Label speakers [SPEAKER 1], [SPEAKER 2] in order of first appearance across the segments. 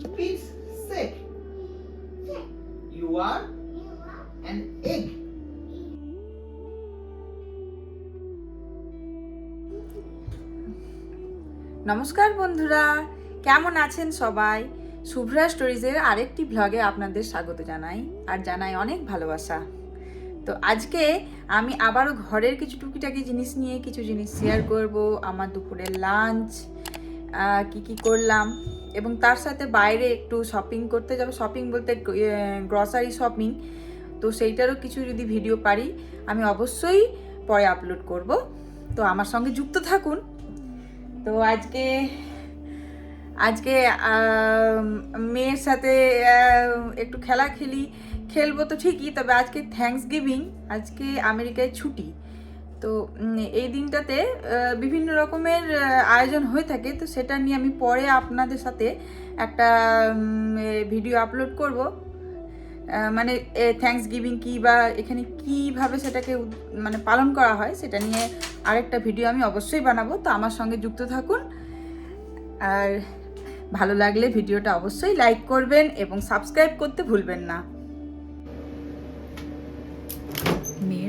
[SPEAKER 1] It's sick. You are an egg.
[SPEAKER 2] নমস্কার বন্ধুরা, কেমন আছেন সবাই শুভ্রা স্টোরিজের আরেকটি ব্লগে আপনাদের স্বাগত জানাই, আর জানাই অনেক ভালোবাসা তো আজকে আমি আবারও ঘরের কিছু টুকিটাকি জিনিস নিয়ে কিছু জিনিস শেয়ার করব, আমার দুপুরের লাঞ্চ কি কি করলাম এবং তার সাথে বাইরে একটু শপিং করতে যাব। শপিং বলতে গ্রসারি শপিং তো সেইটারও কিছু যদি ভিডিও পারি, আমি অবশ্যই পরে আপলোড করব। তো আমার সঙ্গে যুক্ত থাকুন। তো আজকে আজকে মেয়ের সাথে একটু খেলা খেলি, খেলব তো ঠিকই, তবে আজকে থ্যাঙ্কস গিভিং আজকে আমেরিকায় ছুটি। তো এই দিনটাতে বিভিন্ন রকমের আয়োজন হয়ে থাকে। তো সেটা নিয়ে আমি পরে আপনাদের সাথে একটা ভিডিও আপলোড করব। মানে থ্যাঙ্কস গিভিং কী বা এখানে কীভাবে সেটাকে মানে পালন করা হয়, সেটা নিয়ে আরেকটা ভিডিও আমি অবশ্যই বানাবো। তো আমার সঙ্গে যুক্ত থাকুন। আর ভালো লাগলে ভিডিওটা অবশ্যই লাইক করবেন এবং সাবস্ক্রাইব করতে ভুলবেন না।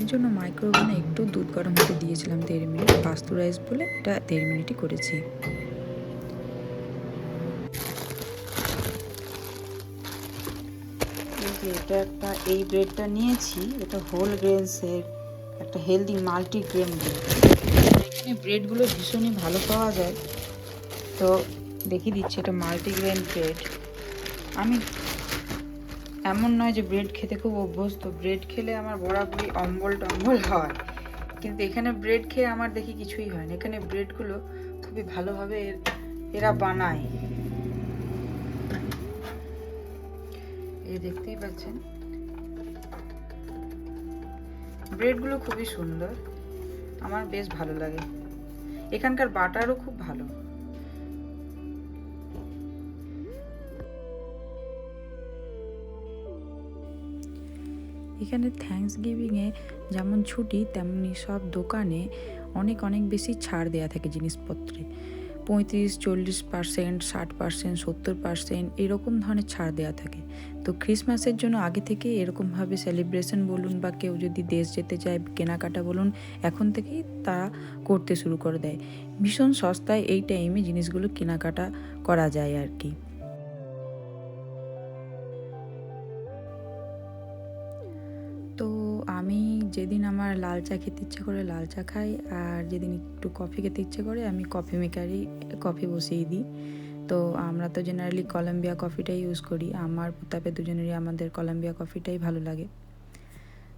[SPEAKER 3] মেয়ের জন্য মাইক্রোওভেনে একটু দুধ গরম হতে দিয়েছিলাম দেড় মিনিট পাস্তুরাইজ বলে এটা দেড় মিনিটই করেছি।
[SPEAKER 2] এই এটা একটা, এই ব্রেডটা নিয়েছি, এটা হোল গ্রেনসের একটা হেলদি মাল্টিগ্রেন ব্রেড। এখানে ব্রেডগুলো ভীষণই ভালো পাওয়া যায়। তো দেখিয়ে দিচ্ছি এটা মাল্টিগ্রেন ব্রেড। আমি এমন নয় যে ব্রেড খেতে খুব অভ্যস্ত। ব্রেড খেলে আমার বরাবরই অম্বল টম্বল হয়। কিন্তু এখানে ব্রেড খেয়ে আমার দেখি কিছুই হয় না। এখানে ব্রেডগুলো খুবই ভালোভাবে এর- বানায়। এই দেখতেই পাচ্ছেন। ব্রেডগুলো খুবই সুন্দর। আমার বেশ ভালো লাগে। এখানকার বাটারও খুব ভালো।
[SPEAKER 3] এখানে থ্যাঙ্কস গিভিংয়ে যেমন ছুটি, তেমনি সব দোকানে অনেক অনেক বেশি ছাড় দেওয়া থাকে জিনিসপত্রে। পঁয়ত্রিশ, চল্লিশ পার্সেন্ট ষাট পার্সেন্ট সত্তর পার্সেন্ট এরকম ধরনের ছাড় দেওয়া থাকে। তো ক্রিসমাসের জন্য আগে থেকে এরকমভাবে সেলিব্রেশন বলুন বা কেউ যদি দেশ যেতে চায়, কেনাকাটা বলুন, এখন থেকেই তারা করতে শুরু করে দেয়। ভীষণ সস্তায় এই টাইমে জিনিসগুলো কেনাকাটা করা যায় আর কি। যেদিন আমার লাল চা খেতে ইচ্ছে করে লাল চা খাই, আর যেদিন একটু কফি খেতে ইচ্ছে করে আমি কফি মেকারই কফি বসিয়ে দিই। তো আমরা তো জেনারেলি কলম্বিয়া কফিটাই ইউজ করি। আমার প্রতাপে দুজনেরই আমাদের কলম্বিয়া কফিটাই ভালো লাগে।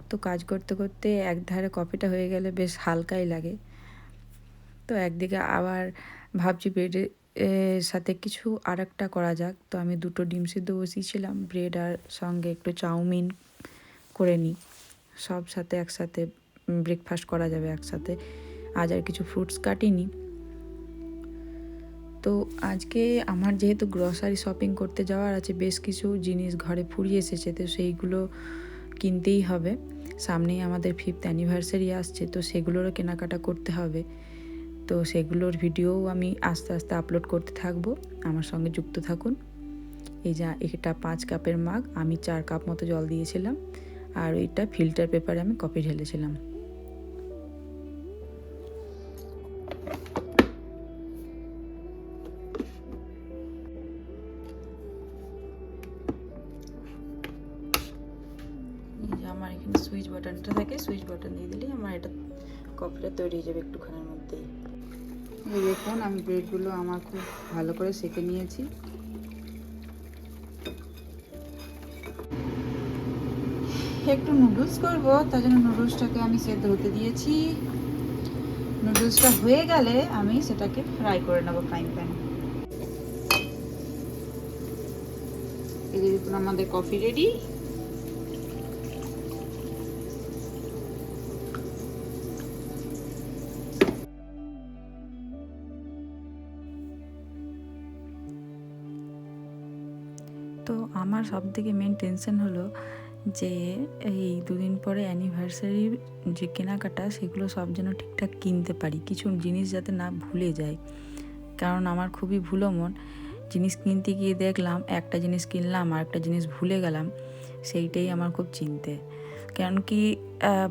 [SPEAKER 3] তো কাজ করতে করতে এক ধারে কফিটা হয়ে গেলে বেশ হালকাই লাগে। তো একদিকে আবার ভাবছি ব্রেডের সাথে কিছু আর একটা করা যাক। তো আমি দুটো ডিম সিদ্ধ বসিয়েছিলাম ব্রেড আর সঙ্গে একটু চাউমিন করে নিই। সব সাথে একসাথে ব্রেকফাস্ট করা যাবে একসাথে। আজ আর কিছু ফ্রুটস কাটিনি। তো আজকে আমার যেহেতু গ্রসারি শপিং করতে যাওয়ার আছে, বেশ কিছু জিনিস ঘরে ফুরিয়ে এসেছে, তো সেইগুলো কিনতেই হবে। সামনেই আমাদের ফিফথ অ্যানিভার্সারি আসছে, তো সেগুলোরও কেনাকাটা করতে হবে। তো সেগুলোর ভিডিওও আমি আস্তে আস্তে আপলোড করতে থাকব। আমার সঙ্গে যুক্ত থাকুন। এই যা, এটা পাঁচ কাপের মাগ, আমি চার কাপ মতো জল দিয়েছিলাম। আর ওইটা ফিল্টার পেপারে আমি কপি ঢেলেছিলাম।
[SPEAKER 2] আমার এখানে সুইচ বাটনটা থাকে সুইচ বাটন দিয়ে দিলেই আমার এটা কফিটা তৈরি হয়ে যাবে একটুখানির মধ্যেই। দেখুন, আমি ব্রেডগুলো আমার খুব ভালো করে সেঁকে নিয়েছি। একটু নুডলস করব, তার জন্য নুডলসটাকে আমি সেদ্ধ হতে দিয়েছি। নুডলসটা হয়ে গেলে আমি সেটাকে ফ্রাই করে নেব ফ্রাইং প্যানে আমাদের কফি রেডি
[SPEAKER 3] তো আমার সব থেকে মেন টেনশন হলো যে এই দুদিন পরে অ্যানিভার্সারির যে কেনাকাটা, সেগুলো সব যেন ঠিকঠাক কিনতে পারি। কিছু জিনিস যাতে না ভুলে যায় কারণ আমার খুবই ভুলো মন জিনিস কিনতে গিয়ে দেখলাম, একটা জিনিস কিনলাম আর একটা জিনিস ভুলে গেলাম, সেইটাই আমার খুব চিনতে। কারণ কি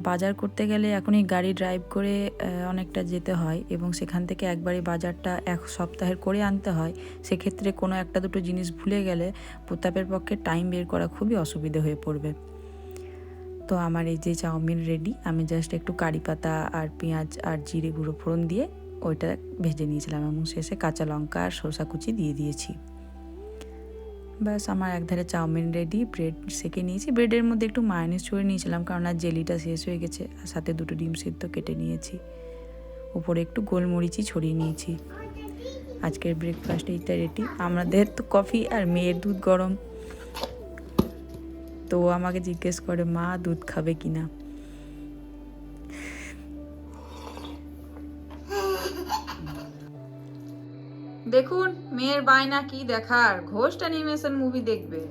[SPEAKER 3] বাজার করতে গেলে এখনই গাড়ি ড্রাইভ করে অনেকটা যেতে হয় এবং সেখান থেকে একবারে বাজারটা এক সপ্তাহের করে আনতে হয়। সেক্ষেত্রে কোনো একটা দুটো জিনিস ভুলে গেলে প্রতাপের পক্ষে টাইম বের করা খুবই অসুবিধে হয়ে পড়বে। তো আমার এই যে চাউমিন রেডি আমি জাস্ট একটু কারি পাতা আর পেঁয়াজ আর জিরে গুঁড়ো ফোড়ন দিয়ে ওইটা ভেজে নিয়েছিলাম এবং শেষে কাঁচা লঙ্কা আর শসা কুচি দিয়ে দিয়েছি। ব্যাস, আমার একধারে চাউমিন রেডি ব্রেড সেকে নিয়েছি। ব্রেডের মধ্যে একটু মায়োনিজ ছড়িয়ে নিয়েছিলাম, কারণ আর জেলিটা শেষ হয়ে গেছে। আর সাথে দুটো ডিম সিদ্ধ কেটে নিয়েছি। উপরে একটু গোলমরিচই ছড়িয়ে নিয়েছি। আজকের ব্রেকফাস্ট এইটা রেডি আমাদের তো কফি আর মেয়ের দুধ গরম। তো আমাকে জিজ্ঞেস করে, মা দুধ খাবে কিনা?
[SPEAKER 2] দেখুন, মেয়ের বায়না কি দেখার? ঘোস্ট অ্যানিমেশন মুভি দেখবে।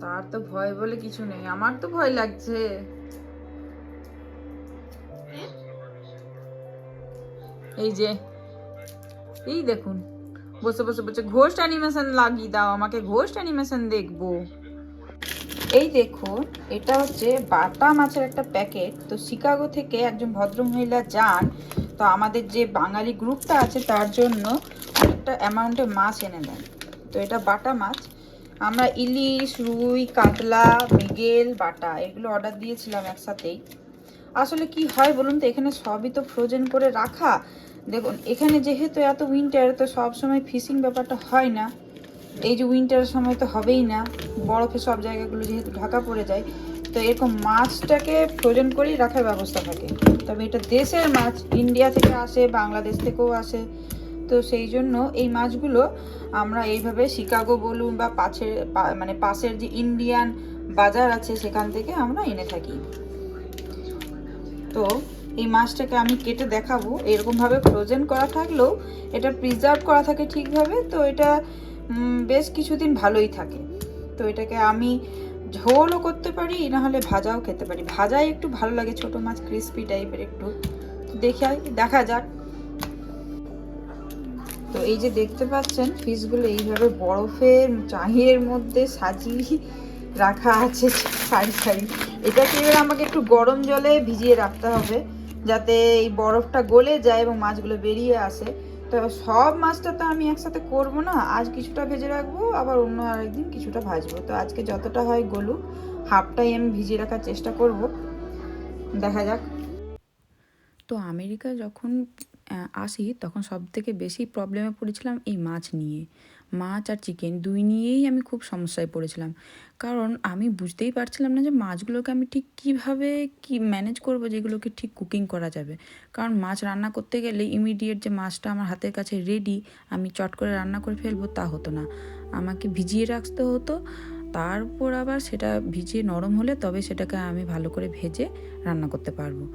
[SPEAKER 2] তার তো ভয় বলে কিছু নেই, আমার তো ভয় লাগছে। এই যে, এই দেখুন, বসে বসে বসে ঘোস্ট অ্যানিমেশন লাগিয়ে দাও, আমাকে ঘোস্ট অ্যানিমেশন দেখব। এই দেখুন এটা হচ্ছে বাটা মাছের একটা প্যাকেট। তো শিকাগো থেকে একজন ভদ্রমহিলা যান তো আমাদের যে বাঙালি গ্রুপটা আছে, তার জন্য একটা অ্যামাউন্টে মাছ এনে দেন। তো এটা বাটা মাছ। আমরা ইলিশ, রুই, কাতলা, মৃগেল, বাটা এগুলো অর্ডার দিয়েছিলাম একসাথেই। আসলে কি হয় বলুন তো, এখানে সবই তো ফ্রোজেন করে রাখা। দেখুন, এখানে যেহেতু এত উইন্টার তো সব সময় ফিশিং ব্যাপারটা হয় না। এই যে উইন্টারের সময় তো হবেই না। বরফে সব জায়গাগুলো যেহেতু ঢাকা পড়ে যায়, তো এরকম মাছটাকে ফ্রোজেন করেই রাখার ব্যবস্থা থাকে। তবে এটা দেশের মাছ। ইন্ডিয়া থেকে আসে, বাংলাদেশ থেকেও আসে। তো সেই জন্য এই মাছগুলো আমরা এইভাবে শিকাগো বলুন বা পাশের মানে পাশের যে ইন্ডিয়ান বাজার আছে, সেখান থেকে আমরা এনে থাকি। তো এই মাছটাকে আমি কেটে দেখাবো। এরকমভাবে ফ্রোজেন করা থাকলেও এটা প্রিজার্ভ করা থাকে ঠিকভাবে। তো এটা বেশ কিছুদিন ভালোই থাকে। তো এটাকে আমি ঝোলও করতে পারি, না হলে ভাজাও খেতে পারি। ভাজাই একটু ভালো লাগে, ছোট মাছ ক্রিস্পি টাইপের একটু। দেখে দেখা যাক। তো এই যে দেখতে পাচ্ছেন ফিশগুলো এইভাবে বরফের চাহিয়ের মধ্যে সাজিয়ে রাখা আছে সারি সারি এটাকে এবার আমাকে একটু গরম জলে ভিজিয়ে রাখতে হবে, যাতে এই বরফটা গলে যায় এবং মাছগুলো বেরিয়ে আসে। তো সব মাছটা তো আমি একসাথে করব না, আজ কিছুটা ভেজে রাখব, আবার অন্য আরেকদিন কিছুটা ভাজবো। তো আজকে যতটা হয় গলু হাফটাই আমি ভিজিয়ে রাখার চেষ্টা করব। দেখা যাক।
[SPEAKER 3] তো আমেরিকা যখন আসি, তখন সব থেকে বেশি প্রবলেমে পড়েছিলাম এই মাছ নিয়ে। মাছ আর চিকেন দুই নিয়েই আমি খুব সমস্যায় পড়েছিলাম। কারণ আমি বুঝতেই পারছিলাম না যে মাছগুলোকে আমি ঠিক কীভাবে কি ম্যানেজ করব, যেগুলোকে ঠিক কুকিং করা যাবে। কারণ মাছ রান্না করতে গেলে ইমিডিয়েট যে মাছটা আমার হাতের কাছে রেডি আমি চট করে রান্না করে ফেলব তা হতো না। আমাকে ভিজিয়ে রাখতে হতো, তারপর আবার সেটা ভিজিয়ে নরম হলে তবে সেটাকে আমি ভালো করে ভেজে রান্না করতে পারব।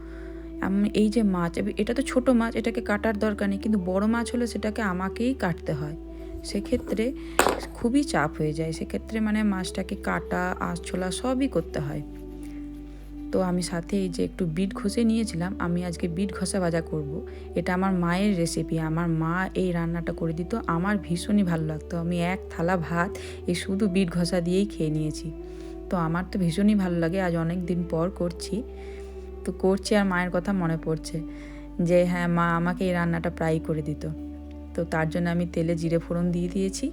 [SPEAKER 3] আমি, এই যে মাছ, এটা তো ছোট মাছ, এটাকে কাটার দরকার নেই, কিন্তু বড় মাছ হলে সেটাকে আমাকেই কাটতে হয়। সেক্ষেত্রে খুবই চাপ হয়ে যায়। সেক্ষেত্রে মানে মাছটাকে কাটা আঁচছোলা সবই করতে হয়। তো আমি সাথে এই যে একটু বিট ঘষে নিয়েছিলাম, আমি আজকে বিট ঘষা ভাজা করব। এটা আমার মায়ের রেসিপি আমার মা এই রান্নাটা করে দিত, আমার ভীষণই ভালো লাগতো। আমি এক থালা ভাত এই শুধু বিট ঘষা দিয়েই খেয়ে নিয়েছি। তো আমার তো ভীষণই ভালো লাগে, আজ অনেক দিন পর করছি। তো করছি আর মায়ের কথা মনে পড়ছে যে হ্যাঁ মা আমাকে এই রান্নাটা প্রায়ই করে দিত। তো তার জন্য আমি তেলে জিরে ফোড়ন দিয়ে দিয়েছি।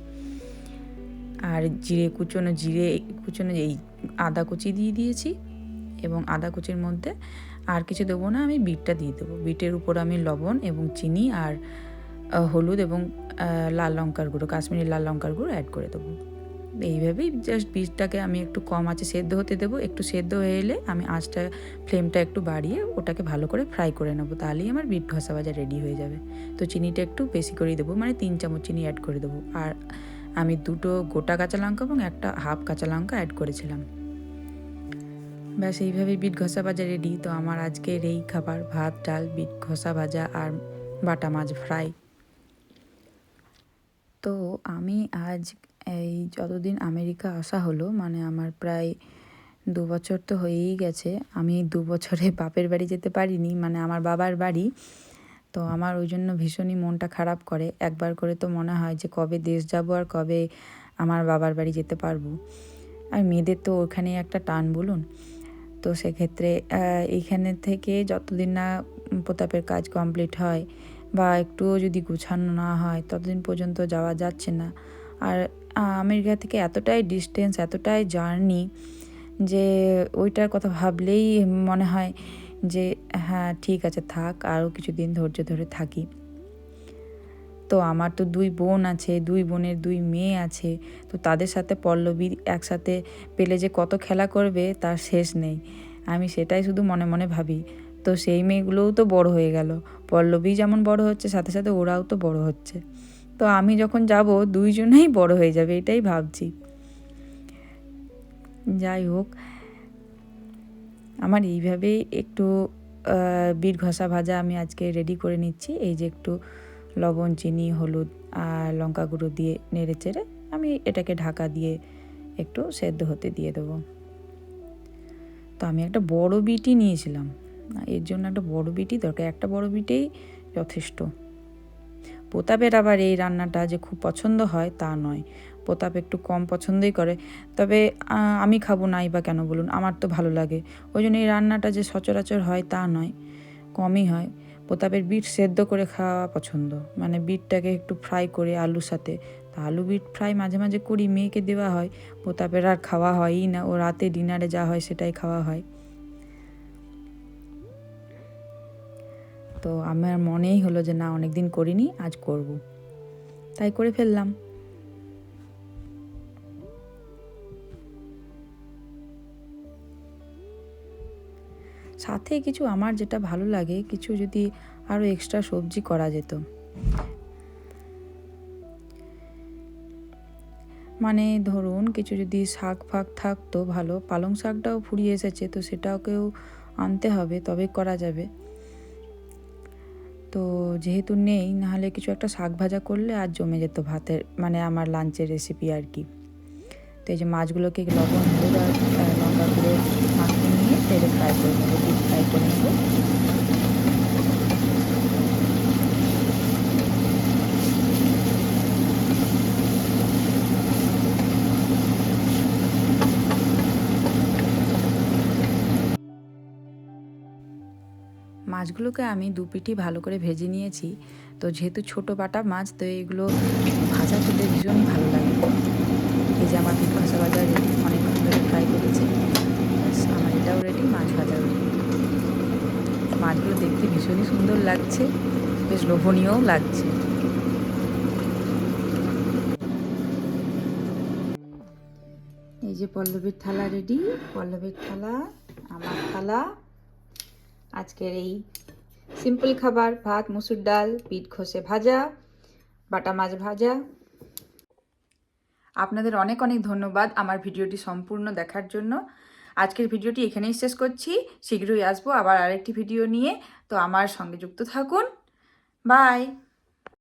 [SPEAKER 3] আর জিরে কুচনো জিরে কুচনো এই আদা কুচি দিয়ে দিয়েছি এবং আদা কুচির মধ্যে আর কিছু দেবো না, আমি বিটটা দিয়ে দেবো। বিটের উপর আমি লবণ এবং চিনি আর হলুদ এবং লাল লঙ্কার গুঁড়ো কাশ্মীরি লাল লঙ্কার গুঁড়ো অ্যাড করে দেবো। এইভাবেই জাস্ট বীজটাকে আমি একটু কম আঁচে সেদ্ধ হতে দেবো। একটু সেদ্ধ হয়ে এলে আমি আঁচটা ফ্লেমটা একটু বাড়িয়ে ওটাকে ভালো করে ফ্রাই করে নেব। তাহলেই আমার বিট ঘষা ভাজা রেডি হয়ে যাবে। তো চিনিটা একটু বেশি করেই দেবো মানে তিন চামচ চিনি অ্যাড করে দেবো। আর আমি দুটো গোটা কাঁচা লঙ্কা এবং একটা হাফ কাঁচা লঙ্কা অ্যাড করেছিলাম। ব্যাস, এইভাবেই বিট ঘষা ভাজা রেডি তো আমার আজকের এই খাবার, ভাত, ডাল, বিট ঘষা ভাজা আর বাটা মাছ ফ্রাই তো আমি আজ এই যতদিন আমেরিকা আসা হলো মানে আমার প্রায় দু বছর তো হয়েই গেছে। আমি দু বছরে বাপের বাড়ি যেতে পারিনি মানে আমার বাবার বাড়ি। তো আমার ওই জন্য ভীষণই মনটা খারাপ করে। একবার করে তো মনে হয় যে কবে দেশ যাব আর কবে আমার বাবার বাড়ি যেতে পারব। আর মেয়েদের তো ওখানেই একটা টান, বলুন। তো সেক্ষেত্রে এইখানে থেকে যতদিন না প্রতাপের কাজ কমপ্লিট হয় বা একটুও যদি গুছানো না হয়, ততদিন পর্যন্ত যাওয়া যাচ্ছে না। আর আমেরিকা থেকে এতটাই ডিস্টেন্স এতটাই জার্নি যে ওইটার কথা ভাবলেই মনে হয় যে হ্যাঁ ঠিক আছে, থাক আরও কিছুদিন ধৈর্য ধরে থাকি। তো আমার তো দুই বোন আছে, দুই বোনের দুই মেয়ে আছে, তো তাদের সাথে পল্লবী একসাথে পেলে যে কত খেলা করবে তার শেষ নেই। আমি সেটাই শুধু মনে মনে ভাবি। তো সেই মেয়েগুলোও তো বড় হয়ে গেল। পল্লবী যেমন বড় হচ্ছে, সাথে সাথে ওরাও তো বড় হচ্ছে। তো আমি যখন যাব, দুইজনেই বড় হয়ে যাবে, এটাই ভাবছি। যাই হোক, আমার এইভাবেই একটু বিট ঘষা ভাজা আমি আজকে রেডি করে নিচ্ছি। এই যে একটু লবণ, চিনি, হলুদ আর লঙ্কা গুঁড়ো দিয়ে নেড়ে চেড়ে আমি এটাকে ঢাকা দিয়ে একটু সেদ্ধ হতে দিয়ে দেবো। তো আমি একটা বড় বিটি নিয়েছিলাম। এর জন্য একটা বড় বিটি দরকার। একটা বড় বিটেই যথেষ্ট। প্রতাপের আবার এই রান্নাটা যে খুব পছন্দ হয়, তা নয়। প্রতাপ একটু কম পছন্দই করে। তবে আমি খাব নাই বা কেন বলুন, আমার তো ভালো লাগে। ওই জন্য এই রান্নাটা যে সচরাচর হয়, তা নয়। কমই হয়। প্রতাপের বিট সেদ্ধ করে খাওয়া পছন্দ। মানে বিটটাকে একটু ফ্রাই করে আলুর সাথে। তা আলু বিট ফ্রাই মাঝে মাঝে করি, মেয়েকে দেওয়া হয়। প্রতাপের আর খাওয়া হয়ই না। ও রাতে ডিনারে যা হয়, সেটাই খাওয়া হয়। তো আমার মনেই হলো যে না, অনেকদিন করিনি, আজ করব। তাই করে ফেললাম। সাথে কিছু আমার যেটা ভালো লাগে, কিছু যদি আরও এক্সট্রা সবজি করা যেত। মানে ধরুন, কিছু যদি শাক ফাক থাকতো ভালো, পালং শাকটাও ফুরিয়ে এসেছে, তো সেটাকেও আনতে হবে, তবে করা যাবে। তো যেহেতু নেই, নাহলে কিছু একটা শাক ভাজা করলে আর জমে যেত ভাতের মানে আমার লাঞ্চের রেসিপি আর কি। তো এই যে মাছগুলোকে লবণ হলুদ আর লঙ্কা করে মাখিয়ে নিয়ে তেলে ফ্রাই করে নেব ডিপ ফ্রাই করে নেব। মাছগুলোকে আমি দু পিঠি ভালো করে ভেজে নিয়েছি। তো যেহেতু ছোটো বাটা মাছ, তো এগুলো ভাজা খেতে ভীষণ ভালো লাগে। এই যে আমার ভাজা ভাজা রেডি অনেকক্ষণ ধরে ফ্রাই করেছি। আমার এটাও রেডি মাছ ভাজাও রেডি মাছগুলো দেখতে ভীষণই সুন্দর লাগছে, বেশ লোভনীয়ও লাগছে। এই যে পল্লবীর থালা রেডি পল্লবীর থালা, আমার থালা। আজকের এই সিম্পল খাবার, ভাত, মুসুর ডাল পিঠ ঘষে ভাজা, বাটা মাছ ভাজা। আপনাদের অনেক অনেক ধন্যবাদ আমার ভিডিওটি সম্পূর্ণ দেখার জন্য। আজকের ভিডিওটি এখানেই শেষ করছি। শীঘ্রই আসব আবার আরেকটি ভিডিও নিয়ে। তো আমার সঙ্গে যুক্ত থাকুন। বাই